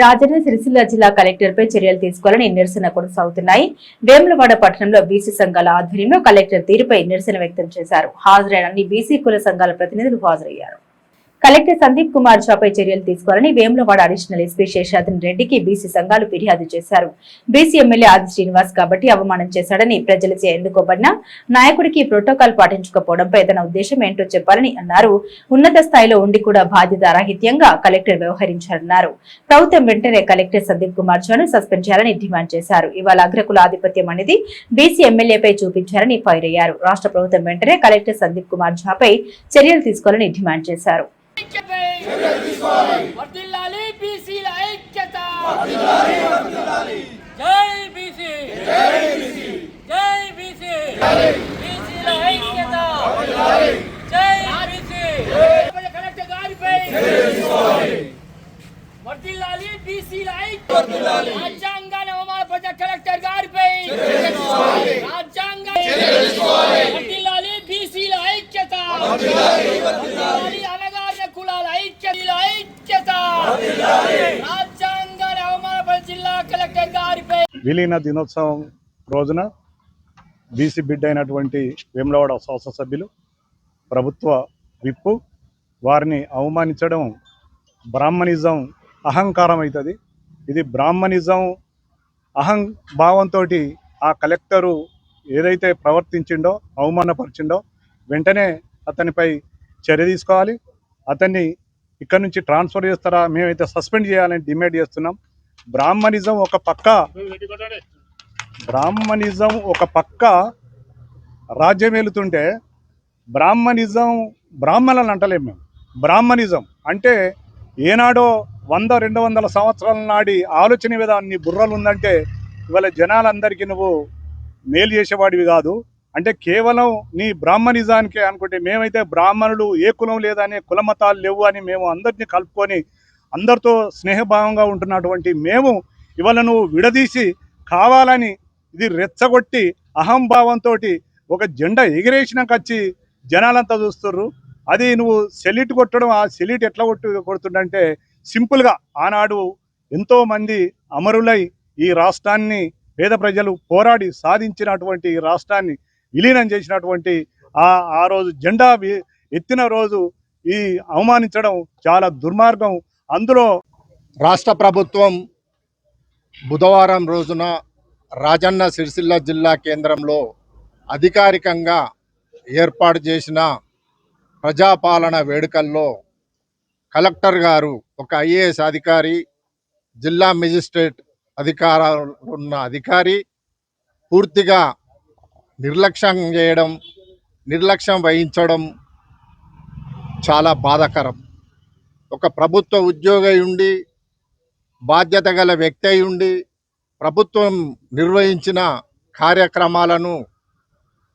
రాజన్న సిరిసిల్ల జిల్లా కలెక్టర్ పై చర్యలు తీసుకోవాలని నిరసన కొనసాగుతున్నాయి వేములవాడ పట్టణంలో బీసీ సంఘాల ఆధ్వర్యంలో కలెక్టర్ తీరుపై నిరసన వ్యక్తం చేశారు. హాజరైన అన్ని బీసీ కుల సంఘాల ప్రతినిధులు హాజరయ్యారు. కలెక్టర్ సందీప్ కుమార్ షాపై చర్యలు తీసుకోవాలని వేములవాడ అడిషనల్ ఎస్పీ శేషాద్రి రెడ్డికి బీసీ సంఘాలు ఫిర్యాదు చేశారు. బీసీ ఎమ్మెల్యే ఆది శ్రీనివాస్ కాబట్టి అవమానం చేశాడని ప్రజలచే ఎన్నుకోబడిన నాయకుడికి ప్రోటోకాల్ పాటించకపోవడంపై తన ఉద్దేశం ఏంటో చెప్పాలని అన్నారు. ఉన్నత స్థాయిలో ఉండి కూడా బాధ్యత రాహిత్యంగా కలెక్టర్ వ్యవహరించారన్నారు. ప్రభుత్వం వెంటనే కలెక్టర్ సందీప్ కుమార్ షాను సస్పెండ్ చేయాలని డిమాండ్ చేశారు. ఇవాళ అగ్రకుల ఆధిపత్యం అనేది బీసీ ఎమ్మెల్యేపై చూపించారని ఫైర్ అయ్యారు. రాష్ట్ర ప్రభుత్వం వెంటనే కలెక్టర్ సందీప్ కుమార్ ఝాపై చర్యలు తీసుకోవాలని డిమాండ్ చేశారు. ఐక్యతపై వర్ధిల్లాలి బీసీల ఐక్యత. జై బీసీ. జై బీసీ. బీసీల ఐక్యత. జై బీసీ. కలెక్టర్ గారిపై. వర్ధిల్లాలి బీసీల ఐక్యత. విలీన దినోత్సవం రోజున బీసీ బిడ్డ అయినటువంటి వేములవాడ శాసనసభ్యులు ప్రభుత్వ విప్పు వారిని అవమానించడం బ్రాహ్మణిజం అహంకారం అవుతుంది ఇది బ్రాహ్మణిజం అహం భావంతో ఆ కలెక్టరు ఏదైతే ప్రవర్తించిండో అవమానపరిచిండో వెంటనే అతనిపై చర్య తీసుకోవాలి. అతన్ని ఇక్కడి నుంచి ట్రాన్స్ఫర్ చేస్తారా? మేమైతే సస్పెండ్ చేయాలని డిమాండ్ చేస్తున్నాం. బ్రాహ్మణిజం ఒక పక్క బ్రాహ్మణిజం ఒక పక్క రాజ్యం వెళుతుంటే బ్రాహ్మణిజం బ్రాహ్మణులను అంటలేము మేము. బ్రాహ్మణిజం అంటే ఏనాడో వంద రెండు వందల సంవత్సరాల నాడి ఆలోచన విధాన్ని బుర్రలు ఉందంటే ఇవాళ జనాలందరికీ నువ్వు మేలు చేసేవాడివి కాదు. అంటే కేవలం నీ బ్రాహ్మణిజానికే అనుకుంటే మేమైతే బ్రాహ్మణులు ఏ కులం లేదనే కులమతాలు లేవు అని మేము అందరినీ కలుపుకొని అందరితో స్నేహభావంగా ఉంటున్నటువంటి మేము ఇవాళ నువ్వు విడదీసి కావాలని ఇది రెచ్చగొట్టి అహంభావంతో ఒక జెండా ఎగిరేసినాక వచ్చి జనాలంతా చూస్తుర్రు. అది నువ్వు సెలిట్ కొట్టడం ఆ సెలిట్ ఎట్లా కొట్టు కొడుతుండంటే సింపుల్గా ఆనాడు ఎంతోమంది అమరులై ఈ రాష్ట్రాన్ని పేద ప్రజలు పోరాడి సాధించినటువంటి ఈ రాష్ట్రాన్ని విలీనం చేసినటువంటి ఆ ఆ రోజు జెండా ఎత్తిన రోజు ఈ అవమానించడం చాలా దుర్మార్గం. అందులో రాష్ట్ర ప్రభుత్వం బుధవారం రోజున రాజన్న సిరిసిల్ల జిల్లా కేంద్రంలో అధికారికంగా ఏర్పాటు చేసిన ప్రజాపాలన వేడుకల్లో కలెక్టర్ గారు ఒక ఐఏఎస్ అధికారి జిల్లా మెజిస్ట్రేట్ అధికారాలు ఉన్న అధికారి పూర్తిగా నిర్లక్ష్యం చేయడం నిర్లక్ష్యం వహించడం చాలా బాధాకరం. ఒక ప్రభుత్వ ఉద్యోగి ఉండి బాధ్యత గల వ్యక్తి అయి ఉండి ప్రభుత్వం నిర్వహించిన కార్యక్రమాలను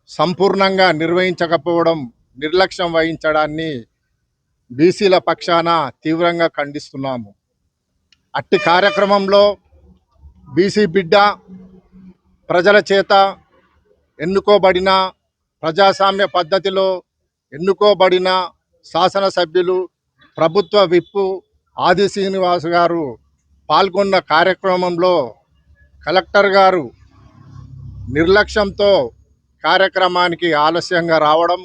సంపూర్ణంగా నిర్వహించకపోవడం నిర్లక్ష్యం వహించడాన్ని బీసీల పక్షాన తీవ్రంగా ఖండిస్తున్నాము. అట్టి కార్యక్రమంలో బీసీ బిడ్డ ప్రజల చేత ఎన్నుకోబడిన ప్రజాస్వామ్య పద్ధతిలో ఎన్నుకోబడిన శాసనసభ్యులు ప్రభుత్వ విప్పు ఆది శ్రీనివాస్ గారు పాల్గొన్న కార్యక్రమంలో కలెక్టర్ గారు నిర్లక్ష్యంతో కార్యక్రమానికి ఆలస్యంగా రావడం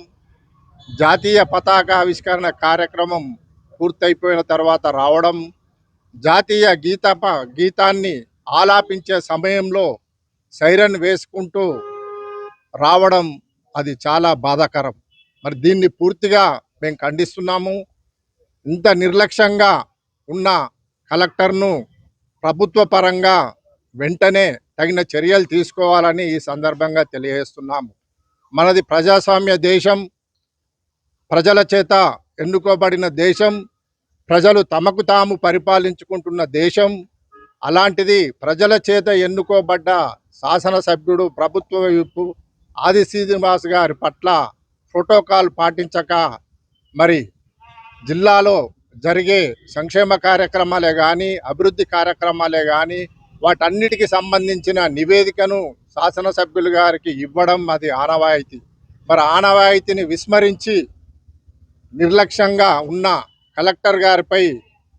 జాతీయ పతాక ఆవిష్కరణ కార్యక్రమం పూర్తయిపోయిన తర్వాత రావడం జాతీయ గీత గీతాన్ని ఆలాపించే సమయంలో సైరన్ వేసుకుంటూ రావడం అది చాలా బాధాకరం. మరి దీన్ని పూర్తిగా మేము ఖండిస్తున్నాము. ఇంత నిర్లక్ష్యంగా ఉన్న కలెక్టర్ను ప్రభుత్వ పరంగా వెంటనే తగిన చర్యలు తీసుకోవాలని ఈ సందర్భంగా తెలియజేస్తున్నాము. మనది ప్రజాస్వామ్య దేశం ప్రజల చేత ఎన్నుకోబడిన దేశం ప్రజలు తమకు తాము పరిపాలించుకుంటున్న దేశం అలాంటిది ప్రజల చేత ఎన్నుకోబడ్డ శాసనసభ్యుడు ప్రభుత్వ విప్పు ఆది శ్రీనివాస్ గారి పట్ల ప్రోటోకాల్ పాటించక మరి జిల్లాలో జరిగే సంక్షేమ కార్యక్రమాలే కానీ అభివృద్ధి కార్యక్రమాలే కానీ వాటన్నిటికి సంబంధించిన నివేదికను శాసనసభ్యులు గారికి ఇవ్వడం అది ఆనవాయితీ. మరి ఆనవాయితీని విస్మరించి నిర్లక్ష్యంగా ఉన్న కలెక్టర్ గారిపై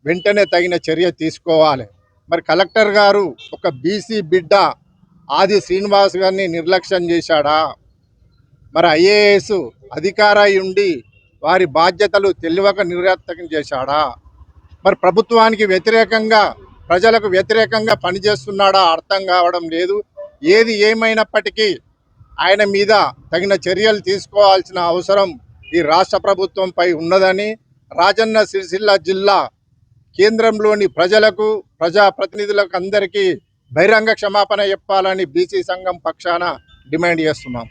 వెంటనే తగిన చర్య తీసుకోవాలి. మరి కలెక్టర్ గారు ఒక బీసీ బిడ్డ ఆది శ్రీనివాస్ గారిని నిర్లక్ష్యం చేశాడా? మరి ఐఏఎస్ అధికారై ఉండి వారి బాధ్యతలు తెలియక నిర్వర్తకం చేశాడా? మరి ప్రభుత్వానికి వ్యతిరేకంగా ప్రజలకు వ్యతిరేకంగా పనిచేస్తున్నాడా అర్థం కావడం లేదు. ఏది ఏమైనప్పటికీ ఆయన మీద తగిన చర్యలు తీసుకోవాల్సిన అవసరం ఈ రాష్ట్ర ప్రభుత్వంపై ఉన్నదని రాజన్న సిరిసిల్ల జిల్లా కేంద్రంలోని ప్రజలకు ప్రజాప్రతినిధులకు అందరికీ బహిరంగ క్షమాపణ చెప్పాలని బీసీ సంఘం పక్షాన డిమాండ్ చేస్తున్నాం.